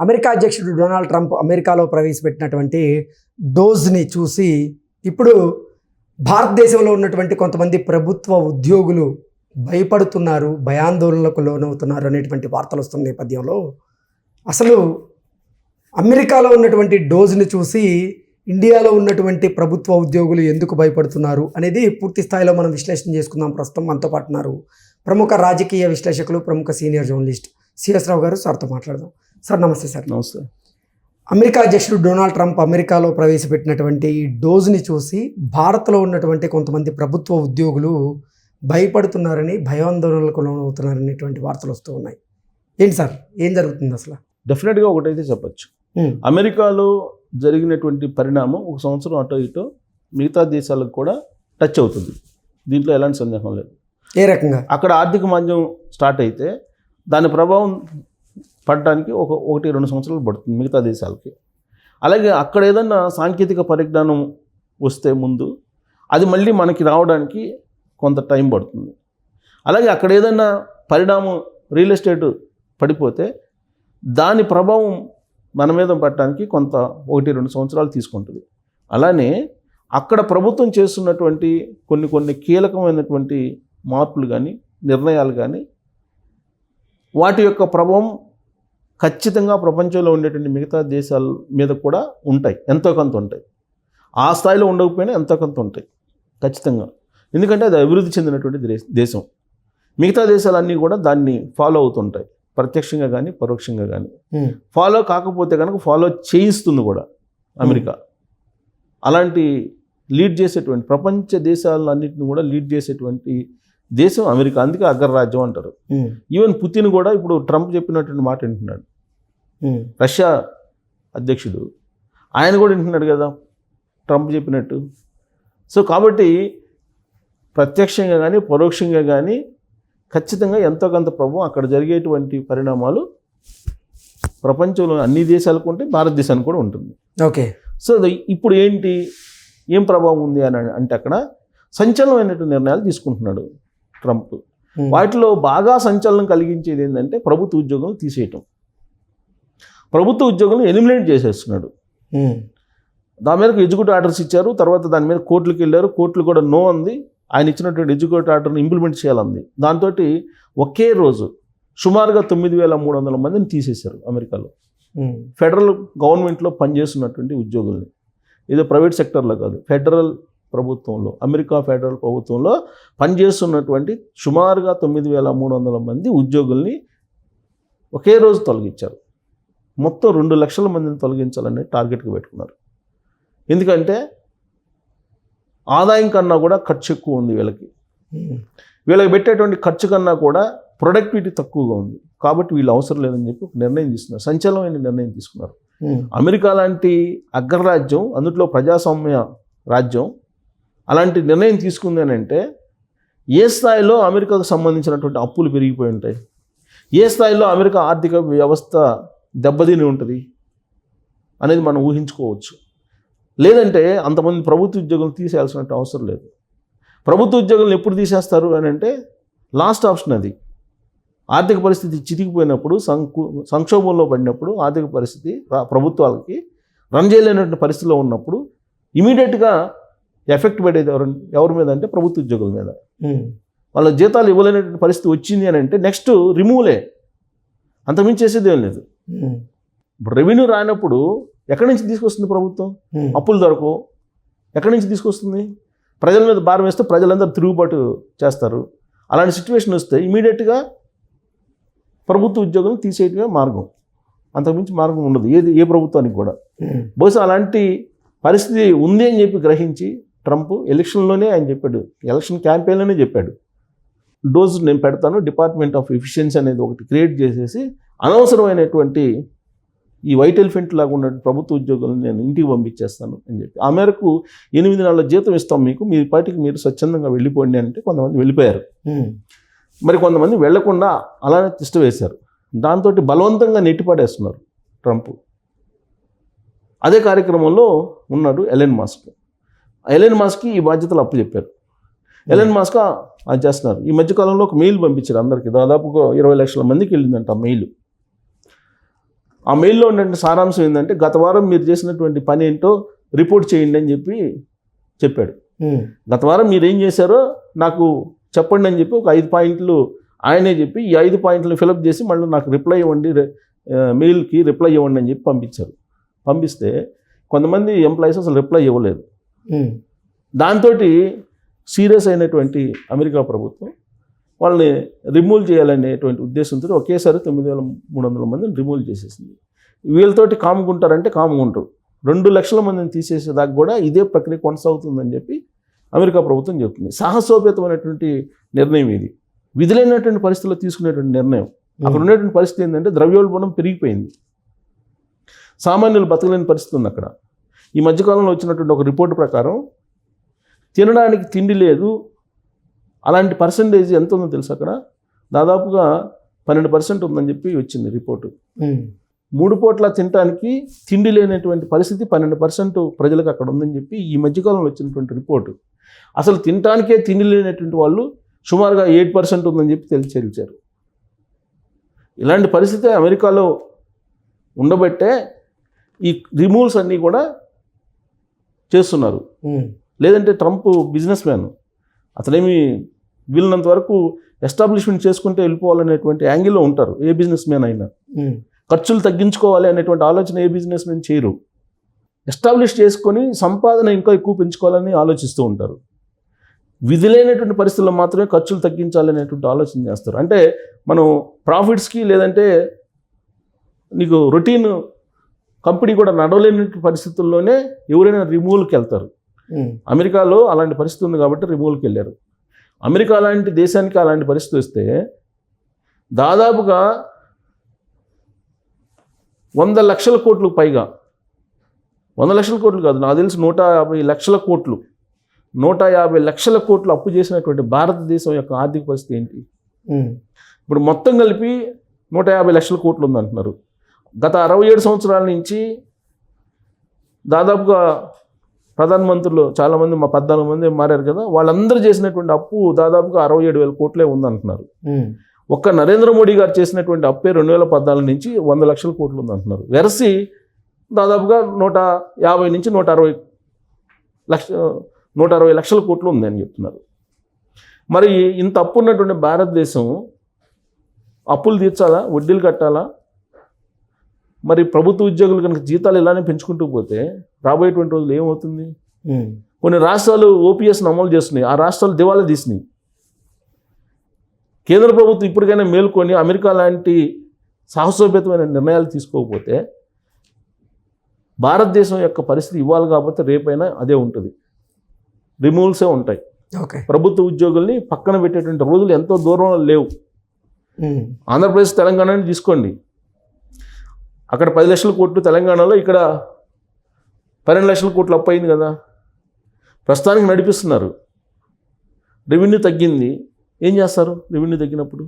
America అధ్యక్షుడు Donald Trump అమెరికాలో ప్రవేశపెట్టినటువంటి డోజ్ని చూసి ఇప్పుడు భారతదేశంలో ఉన్నటువంటి కొంతమంది ప్రభుత్వ ఉద్యోగులు భయపడుతున్నారు భయాందోళనలకు లోనవుతున్నారు అనేటువంటి వార్తలు వస్తున్న నేపథ్యంలో అసలు అమెరికాలో ఉన్నటువంటి డోజ్ని చూసి ఇండియాలో ఉన్నటువంటి ప్రభుత్వ ఉద్యోగులు ఎందుకు భయపడుతున్నారు అనేది పూర్తి స్థాయిలో మనం విశ్లేషణ చేసుకుందాం. ప్రస్తుతం మనతో పాటున్నారు ప్రముఖ రాజకీయ విశ్లేషకులు ప్రముఖ సీనియర్ జర్నలిస్ట్ సిఎస్ రావు గారు. సార్తో మాట్లాడదాం. సార్ నమస్తే సార్. నమస్తే. అమెరికా అధ్యక్షుడు డొనాల్డ్ ట్రంప్ అమెరికాలో ప్రవేశపెట్టినటువంటి ఈ డోజ్ని చూసి భారత్లో ఉన్నటువంటి కొంతమంది ప్రభుత్వ ఉద్యోగులు భయపడుతున్నారని భయాందోళనలకు లోనవుతున్నారనేటువంటి వార్తలు వస్తూ ఉన్నాయి. ఏంటి సార్ ఏం జరుగుతుంది అసలు? డెఫినెట్గా ఒకటైతే చెప్పచ్చు. అమెరికాలో జరిగినటువంటి పరిణామం ఒక సంవత్సరం అటో ఇటో మిగతా దేశాలకు కూడా టచ్ అవుతుంది. దీంట్లో ఎలాంటి సందేహం లేదు. ఏ రకంగా? అక్కడ ఆర్థిక మాంద్యం స్టార్ట్ అయితే దాని ప్రభావం పడడానికి ఒక ఒకటి రెండు సంవత్సరాలు పడుతుంది మిగతా దేశాలకి. అలాగే అక్కడ ఏదన్నా సాంకేతిక పరిజ్ఞానం వస్తే ముందు అది మళ్ళీ మనకి రావడానికి కొంత టైం పడుతుంది. అలాగే అక్కడ ఏదైనా పరిణామం రియల్ ఎస్టేట్ పడిపోతే దాని ప్రభావం మన మీద పట్టడానికి కొంత ఒకటి రెండు సంవత్సరాలు తీసుకుంటుంది. అలానే అక్కడ ప్రభుత్వం చేస్తున్నటువంటి కొన్ని కొన్ని కీలకమైనటువంటి మార్పులు కానీ నిర్ణయాలు కానీ వాటి యొక్క ప్రభావం ఖచ్చితంగా ప్రపంచంలో ఉండేటువంటి మిగతా దేశాల మీద కూడా ఉంటాయి ఎంతో కొంత ఉంటాయి. ఆ స్థాయిలో ఉండకపోయినా ఎంతో కొంత ఉంటాయి ఖచ్చితంగా. ఎందుకంటే అది అభివృద్ధి చెందినటువంటి దేశం మిగతా దేశాలన్నీ కూడా దాన్ని ఫాలో అవుతుంటాయి. ప్రత్యక్షంగా కానీ పరోక్షంగా కానీ ఫాలో కాకపోతే కనుక ఫాలో చేయిస్తుంది కూడా అమెరికా. అలాంటి లీడ్ చేసేటువంటి ప్రపంచ దేశాలన్నింటిని కూడా లీడ్ చేసేటువంటి దేశం అమెరికా అందుకే అగ్రరాజ్యం అంటారు. ఈవెన్ పుతిన్ కూడా ఇప్పుడు ట్రంప్ చెప్పినటువంటి మాట వింటున్నాడు. రష్యా అధ్యక్షుడు. ఆయన కూడా వింటున్నాడు కదా ట్రంప్ చెప్పినట్టు. సో కాబట్టి ప్రత్యక్షంగా కానీ పరోక్షంగా కానీ ఖచ్చితంగా ఎంతో కొంత ప్రభావం అక్కడ జరిగేటువంటి పరిణామాలు ప్రపంచంలో అన్ని దేశాలకు ఉంటే భారతదేశానికి కూడా ఉంటుంది. ఓకే. సో ఇప్పుడు ఏంటి ఏం ప్రభావం ఉంది అని అంటే అక్కడ సంచలనమైనటువంటి నిర్ణయాలు తీసుకుంటున్నాడు. ట్రంప్. వాటిలో బాగా సంచలనం కలిగించేది ఏంటంటే ప్రభుత్వ ఉద్యోగం తీసేయటం. ప్రభుత్వ ఉద్యోగులను ఎలిమినేట్ చేసేస్తున్నాడు. దాని మీదకి ఎగ్జిక్యూటివ్ ఆర్డర్స్ ఇచ్చారు తర్వాత దాని మీద కోర్టులకు వెళ్ళారు కోర్టులు కూడా నో అంది. ఆయన ఇచ్చినటువంటి ఎగ్జిక్యూటివ్ ఆర్డర్ని ఇంప్లిమెంట్ చేయాలంది. దాంతో ఒకే రోజు సుమారుగా తొమ్మిది వేల మూడు వందల మందిని తీసేశారు అమెరికాలో. ఫెడరల్ గవర్నమెంట్లో పనిచేస్తున్నటువంటి ఉద్యోగుల్ని. ఏదో ప్రైవేట్ సెక్టర్లో కాదు ఫెడరల్ ప్రభుత్వంలో అమెరికా ఫెడరల్ ప్రభుత్వంలో పనిచేస్తున్నటువంటి సుమారుగా తొమ్మిది వేల మూడు వందల మంది ఉద్యోగుల్ని ఒకే రోజు తొలగించారు. మొత్తం రెండు లక్షల మందిని తొలగించాలనే టార్గెట్కి పెట్టుకున్నారు. ఎందుకంటే ఆదాయం కన్నా కూడా ఖర్చు ఎక్కువ ఉంది వీళ్ళకి. వీళ్ళకి పెట్టేటువంటి ఖర్చు కన్నా కూడా ప్రొడక్టివిటీ తక్కువగా ఉంది. కాబట్టి వీళ్ళు అవసరం లేదని చెప్పి ఒక నిర్ణయం తీసుకున్నారు. సంచలనమైన నిర్ణయం తీసుకున్నారు. అమెరికా లాంటి అగ్రరాజ్యం అందులో ప్రజాస్వామ్య రాజ్యం అలాంటి నిర్ణయం తీసుకుంది అని అంటే ఏ స్థాయిలో అమెరికాకు సంబంధించినటువంటి అప్పులు పెరిగిపోయి ఉంటాయి? ఏ స్థాయిలో అమెరికా ఆర్థిక వ్యవస్థ దెబ్బతిని ఉంటుంది? అనేది మనం ఊహించుకోవచ్చు. లేదంటే అంతమంది ప్రభుత్వ ఉద్యోగులు తీసేయాల్సిన అవసరం లేదు. ప్రభుత్వ ఉద్యోగులను ఎప్పుడు తీసేస్తారు అని అంటే లాస్ట్ ఆప్షన్ అది. ఆర్థిక పరిస్థితి చితికిపోయినప్పుడు సంకు సంక్షోభంలో పడినప్పుడు ఆర్థిక పరిస్థితి ప్రభుత్వాలకి రన్ చేయలేనటువంటి పరిస్థితిలో ఉన్నప్పుడు ఇమీడియట్గా ఎఫెక్ట్ పడేది ఎవరు ఎవరి మీద అంటే ప్రభుత్వ ఉద్యోగుల మీద. వాళ్ళ జీతాలు ఇవ్వలేనటువంటి పరిస్థితి వచ్చింది అని అంటే నెక్స్ట్ రిమూవలే. అంతకుమించి చేసేది ఏం లేదు. ఇప్పుడు రెవెన్యూ రానప్పుడు ఎక్కడి నుంచి తీసుకొస్తుంది ప్రభుత్వం? అప్పులు దొరకవు ఎక్కడి నుంచి తీసుకొస్తుంది? ప్రజల మీద భారం వేస్తే ప్రజలందరూ తిరుగుబాటు చేస్తారు. అలాంటి సిచ్యువేషన్ వస్తే ఇమీడియట్గా ప్రభుత్వ ఉద్యోగులను తీసేయటమే మార్గం. అంతకుమించి మార్గం ఉండదు. ఏది ఏ ప్రభుత్వానికి కూడా. బహుశా అలాంటి పరిస్థితి ఉంది అని చెప్పి గ్రహించి ట్రంప్ ఎలక్షన్లోనే ఆయన చెప్పాడు ఎలక్షన్ క్యాంపెయిన్లోనే చెప్పాడు. డోజ్ నేను పెడతాను డిపార్ట్మెంట్ ఆఫ్ ఎఫిషియన్సీ అనేది ఒకటి క్రియేట్ చేసేసి అనవసరమైనటువంటి ఈ వైట్ ఎలిఫెంట్ లాగా ఉన్న ప్రభుత్వ ఉద్యోగులను నేను ఇంటికి పంపించేస్తాను అని చెప్పి. ఆ మేరకు ఎనిమిది నెలల జీతం ఇస్తాం మీకు మీ పార్టీకి మీరు స్వచ్ఛందంగా వెళ్ళిపోండి అంటే కొంతమంది వెళ్ళిపోయారు. మరి కొంతమంది వెళ్ళకుండా అలానే తిష్ట వేశారు. దాంతో బలవంతంగా నెట్టిపడేస్తున్నారు ట్రంప్. అదే కార్యక్రమంలో ఉన్నాడు ఎలెన్ మాస్క్. ఎలెన్ మాస్క్కి ఈ బాధ్యతలు అప్పచెప్పారు ఎలెన్ మాస్క్ అది చేస్తున్నారు. ఈ మధ్యకాలంలో ఒక మెయిల్ పంపించారు అందరికీ. దాదాపు ఒక ఇరవై లక్షల మందికి వెళ్ళిందంట ఆ మెయిల్. ఆ మెయిల్లో ఉన్నటువంటి సారాంశం ఏంటంటే గత వారం మీరు చేసినటువంటి పని ఏంటో రిపోర్ట్ చేయండి అని చెప్పి చెప్పాడు. ఉమ్, గత వారం మీరు ఏం చేశారో నాకు చెప్పండి అని చెప్పి ఒక ఐదు పాయింట్లు ఆయనే చెప్పి ఈ ఐదు పాయింట్లు ఫిలప్ చేసి మళ్ళీ నాకు రిప్లై ఇవ్వండి మెయిల్కి రిప్లై ఇవ్వండి అని చెప్పి పంపించారు. పంపిస్తే కొంతమంది ఎంప్లాయీస్ అసలు రిప్లై ఇవ్వలేదు. దాంతో సీరియస్ అయినటువంటి అమెరికా ప్రభుత్వం వాళ్ళని రిమూవ్ చేయాలనేటువంటి ఉద్దేశంతో ఒకేసారి తొమ్మిది వేల మూడు వందల మందిని రిమూవ్ చేసేసింది. వీళ్ళతోటి కాముకుంటారంటే కాముకుంటారు రెండు లక్షల మందిని తీసేసేదాకా కూడా ఇదే ప్రక్రియ కొనసాగుతుందని చెప్పి అమెరికా ప్రభుత్వం చెప్తుంది. సాహసోపేతమైనటువంటి నిర్ణయం ఇది. విధులైనటువంటి పరిస్థితుల్లో తీసుకునేటువంటి నిర్ణయం. అక్కడ ఉండేటువంటి పరిస్థితి ఏంటంటే ద్రవ్యోల్బణం పెరిగిపోయింది. సామాన్యులు బతకలేని పరిస్థితి ఉంది అక్కడ. ఈ మధ్యకాలంలో వచ్చినటువంటి ఒక రిపోర్ట్ ప్రకారం తినడానికి తిండి లేదు. అలాంటి పర్సంటేజ్ ఎంత ఉందో తెలుసు అక్కడ? దాదాపుగా పన్నెండు పర్సెంట్ ఉందని చెప్పి వచ్చింది రిపోర్టు. మూడు పూట్ల తినడానికి తిండి లేనటువంటి పరిస్థితి పన్నెండు పర్సెంట్ ప్రజలకు అక్కడ ఉందని చెప్పి ఈ మధ్యకాలంలో వచ్చినటువంటి రిపోర్టు. అసలు తినడానికే తిండి లేనటువంటి వాళ్ళు సుమారుగా ఎయిట్ పర్సెంట్ ఉందని చెప్పి తెలిచారు ఇలాంటి పరిస్థితి అమెరికాలో ఉండబట్టే ఈ రిమూవ్స్ అన్నీ కూడా చేస్తున్నారు. లేదంటే ట్రంప్ బిజినెస్ మ్యాన్ అతనేమి వీళ్ళనంత వరకు ఎస్టాబ్లిష్మెంట్ చేసుకుంటే వెళ్ళిపోవాలనేటువంటి యాంగిల్లో ఉంటారు. ఏ బిజినెస్ మ్యాన్ అయినా. ఖర్చులు తగ్గించుకోవాలి అనేటువంటి ఆలోచన ఏ బిజినెస్ మ్యాన్ చేయరు. ఎస్టాబ్లిష్ చేసుకొని సంపాదన ఇంకా ఎక్కువ పెంచుకోవాలని ఆలోచిస్తూ ఉంటారు. విధులైనటువంటి పరిస్థితుల్లో మాత్రమే ఖర్చులు తగ్గించాలి అనేటువంటి ఆలోచన చేస్తారు. అంటే మనం ప్రాఫిట్స్కి లేదంటే నీకు రొటీన్ కంపెనీ కూడా నడవలేని పరిస్థితుల్లోనే ఎవరైనా రిమూవల్కి వెళ్తారు. అమెరికాలో అలాంటి పరిస్థితి ఉంది కాబట్టి రిమూవల్కి వెళ్ళారు. అమెరికా లాంటి దేశానికి అలాంటి పరిస్థితి వస్తే దాదాపుగా వంద లక్షల కోట్లు పైగా వంద లక్షల కోట్లు కాదు నాకు తెలిసి నూట యాభై లక్షల కోట్లు నూట యాభై లక్షల కోట్లు అప్పు చేసినటువంటి భారతదేశం యొక్క ఆర్థిక పరిస్థితి ఏంటి? ఇప్పుడు మొత్తం కలిపి నూట యాభై లక్షల కోట్లు ఉందంటున్నారు. గత అరవై ఏడు సంవత్సరాల నుంచి దాదాపుగా ప్రధానమంత్రులు చాలామంది మా పద్నాలుగు మంది మారారు కదా వాళ్ళందరూ చేసినటువంటి అప్పు దాదాపుగా అరవై ఏడు వేల కోట్లే ఉందంటున్నారు. ఒక్క నరేంద్ర మోడీ గారు చేసినటువంటి అప్పే రెండు వేల పద్నాలుగు నుంచి వంద లక్షల కోట్లు ఉందంటున్నారు. వెరసి దాదాపుగా నూట యాభై నుంచి నూట అరవై లక్ష నూట అరవై లక్షల కోట్లు ఉందని చెప్తున్నారు. మరి ఇంత అప్పు ఉన్నటువంటి భారతదేశం అప్పులు తీర్చాలా వడ్డీలు కట్టాలా? మరి ప్రభుత్వ ఉద్యోగులు కనుక జీతాలు ఇలానే పెంచుకుంటూ పోతే రాబోయేటువంటి రోజులు ఏమవుతుంది? కొన్ని రాష్ట్రాలు ఓపీఎస్ను అమలు చేస్తున్నాయి. ఆ రాష్ట్రాలు దివాలా తీసినాయి. కేంద్ర ప్రభుత్వం ఇప్పటికైనా మేల్కొని అమెరికా లాంటి సాహసోపేతమైన నిర్ణయాలు తీసుకోకపోతే భారతదేశం యొక్క పరిస్థితి ఇవ్వాలి కాబట్టి రేపైనా అదే ఉంటుంది. రిమూవల్సే ఉంటాయి. ఓకే. ప్రభుత్వ ఉద్యోగుల్ని పక్కన పెట్టేటువంటి రోజులు ఎంతో దూరంలో లేవు. ఆంధ్రప్రదేశ్ తెలంగాణని తీసుకోండి. అక్కడ పది లక్షల కోట్లు తెలంగాణలో ఇక్కడ పన్నెండు లక్షల కోట్లు అప్పు అయింది కదా. ప్రస్తుతానికి నడిపిస్తున్నారు. రెవెన్యూ తగ్గింది. ఏం చేస్తారు రెవెన్యూ తగ్గినప్పుడు?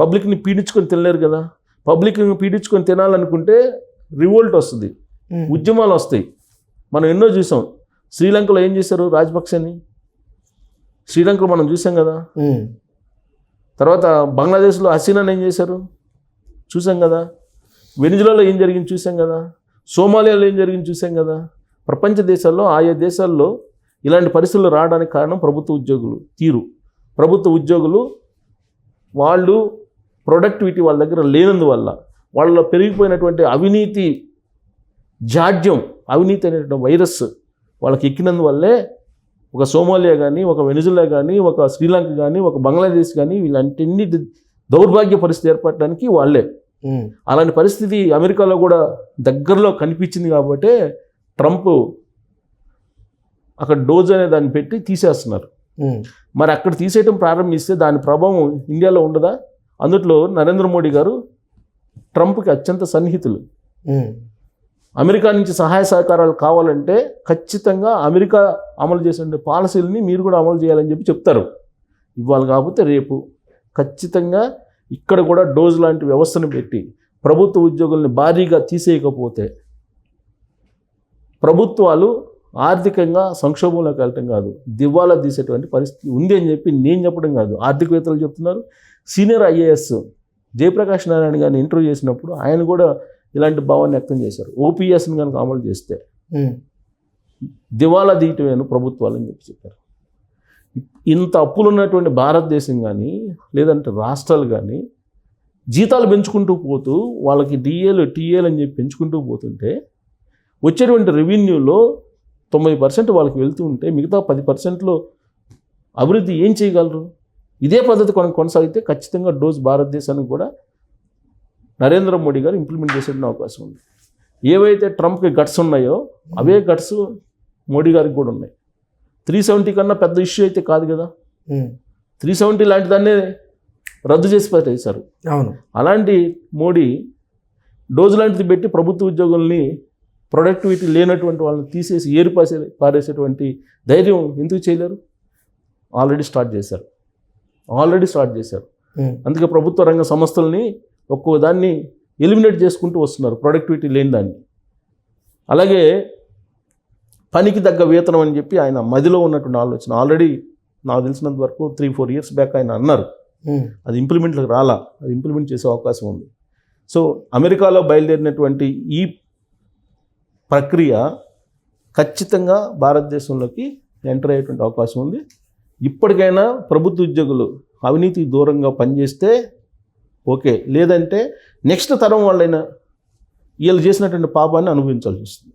పబ్లిక్ని పీడించుకొని తినలేరు కదా. పబ్లిక్ని పీడించుకొని తినాలనుకుంటే రివోల్ట్ వస్తుంది. ఉద్యమాలు వస్తాయి. మనం ఎన్నో చూసాం. శ్రీలంకలో ఏం చేశారు రాజపక్షని? శ్రీలంకలో మనం చూసాం కదా. తర్వాత బంగ్లాదేశ్లో హసీనాని ఏం చేశారు? చూసాం కదా. వెనిజులాలో ఏం జరిగింది చూసాం కదా? సోమాలియాలో ఏం జరిగింది చూసాం కదా? ప్రపంచ దేశాల్లో ఆయా దేశాల్లో ఇలాంటి పరిస్థితులు రావడానికి కారణం ప్రభుత్వ ఉద్యోగులు తీరు. ప్రభుత్వ ఉద్యోగులు వాళ్ళు ప్రొడక్టివిటీ వాళ్ళ దగ్గర లేనందువల్ల వాళ్ళలో పెరిగిపోయినటువంటి అవినీతి జాడ్యం అవినీతి అనేటువంటి వైరస్ వాళ్ళకి ఎక్కినందువల్లే ఒక సోమాలియా కానీ ఒక వెనిజులా కానీ ఒక శ్రీలంక కానీ ఒక బంగ్లాదేశ్ కానీ వీళ్ళంటిన్ని దౌర్భాగ్య పరిస్థితి ఏర్పడడానికి వాళ్ళే. అలాంటి పరిస్థితి అమెరికాలో కూడా దగ్గరలో కనిపించింది కాబట్టి ట్రంప్ అక్కడ డోజ్ అనే దాన్ని పెట్టి తీసేస్తున్నారు. మరి అక్కడ తీసేయటం ప్రారంభిస్తే దాని ప్రభావం ఇండియాలో ఉండదా? అందుట్లో నరేంద్ర మోడీ గారు ట్రంప్కి అత్యంత సన్నిహితులు. అమెరికా నుంచి సహాయ సహకారాలు కావాలంటే ఖచ్చితంగా అమెరికా అమలు చేసే పాలసీలని మీరు కూడా అమలు చేయాలని చెప్పి చెప్తారు. ఇవాళ కాకపోతే రేపు ఖచ్చితంగా ఇక్కడ కూడా డోజ్ లాంటి వ్యవస్థను పెట్టి ప్రభుత్వ ఉద్యోగుల్ని భారీగా తీసేయకపోతే ప్రభుత్వాలు ఆర్థికంగా సంక్షోభంలోకి వెళ్ళటం కాదు దివాలా తీసేటువంటి పరిస్థితి ఉంది అని చెప్పి నేను చెప్పడం కాదు. ఆర్థికవేత్తలు చెప్తున్నారు. సీనియర్ ఐఏఎస్ జయప్రకాష్ నారాయణ గారిని ఇంటర్వ్యూ చేసినప్పుడు ఆయన కూడా ఇలాంటి భావాన్ని వ్యక్తం చేశారు. ఓపీఎస్ని కనుక అమలు చేస్తే దివాలా తీయటమేను ప్రభుత్వాలని చెప్పి చెప్పారు. ఇంత అప్పులు ఉన్నటువంటి భారతదేశం కానీ లేదంటే రాష్ట్రాలు కానీ జీతాలు పెంచుకుంటూ పోతూ వాళ్ళకి డిఏలు టీఏలు అని చెప్పి పెంచుకుంటూ పోతుంటే వచ్చేటువంటి రెవెన్యూలో తొంభై పర్సెంట్ వాళ్ళకి వెళ్తూ ఉంటే మిగతా పది పర్సెంట్లో అభివృద్ధి ఏం చేయగలరు? ఇదే పద్ధతి కొన కొనసాగితే ఖచ్చితంగా డోస్ భారతదేశానికి కూడా నరేంద్ర మోడీ గారు ఇంప్లిమెంట్ చేసే అవకాశం ఉంది. ఏవైతే ట్రంప్కి గట్స్ ఉన్నాయో అవే గట్స్ మోడీ గారికి కూడా ఉన్నాయి. త్రీ సెవెంటీ కన్నా పెద్ద ఇష్యూ అయితే కాదు కదా. త్రీ సెవెంటీ లాంటి దాన్నే రద్దు చేసి పెట్టేశారు. అవును. అలాంటి మోడీ డోజ్ లాంటిది పెట్టి ప్రభుత్వ ఉద్యోగుల్ని ప్రొడక్టివిటీ లేనటువంటి వాళ్ళని తీసేసి ఏరు పాసే పారేసేటువంటి ధైర్యం ఎందుకు చేయలేరు? ఆల్రెడీ స్టార్ట్ చేశారు. ఆల్రెడీ స్టార్ట్ చేశారు. అందుకే ప్రభుత్వ రంగ సంస్థల్ని ఒక్కో దాన్ని ఎలిమినేట్ చేసుకుంటూ వస్తున్నారు ప్రొడక్టివిటీ లేని దాన్ని. అలాగే పనికి తగ్గ వేతనం అని చెప్పి ఆయన మదిలో ఉన్నటువంటి ఆలోచన. ఆల్రెడీ నాకు తెలిసినంత వరకు త్రీ ఫోర్ ఇయర్స్ బ్యాక్ ఆయన అన్నారు. ఉమ్, అది ఇంప్లిమెంట్లకు రాలా. అది ఇంప్లిమెంట్ చేసే అవకాశం ఉంది. సో అమెరికాలో బయలుదేరినటువంటి ఈ ప్రక్రియ ఖచ్చితంగా భారతదేశంలోకి ఎంటర్ అయ్యేటువంటి అవకాశం ఉంది. ఇప్పటికైనా ప్రభుత్వ ఉద్యోగులు అవినీతికి దూరంగా పనిచేస్తే ఓకే. లేదంటే నెక్స్ట్ తరం వాళ్ళైనా వీళ్ళు చేసినటువంటి పాపాన్ని అనుభవించాల్సి వస్తుంది.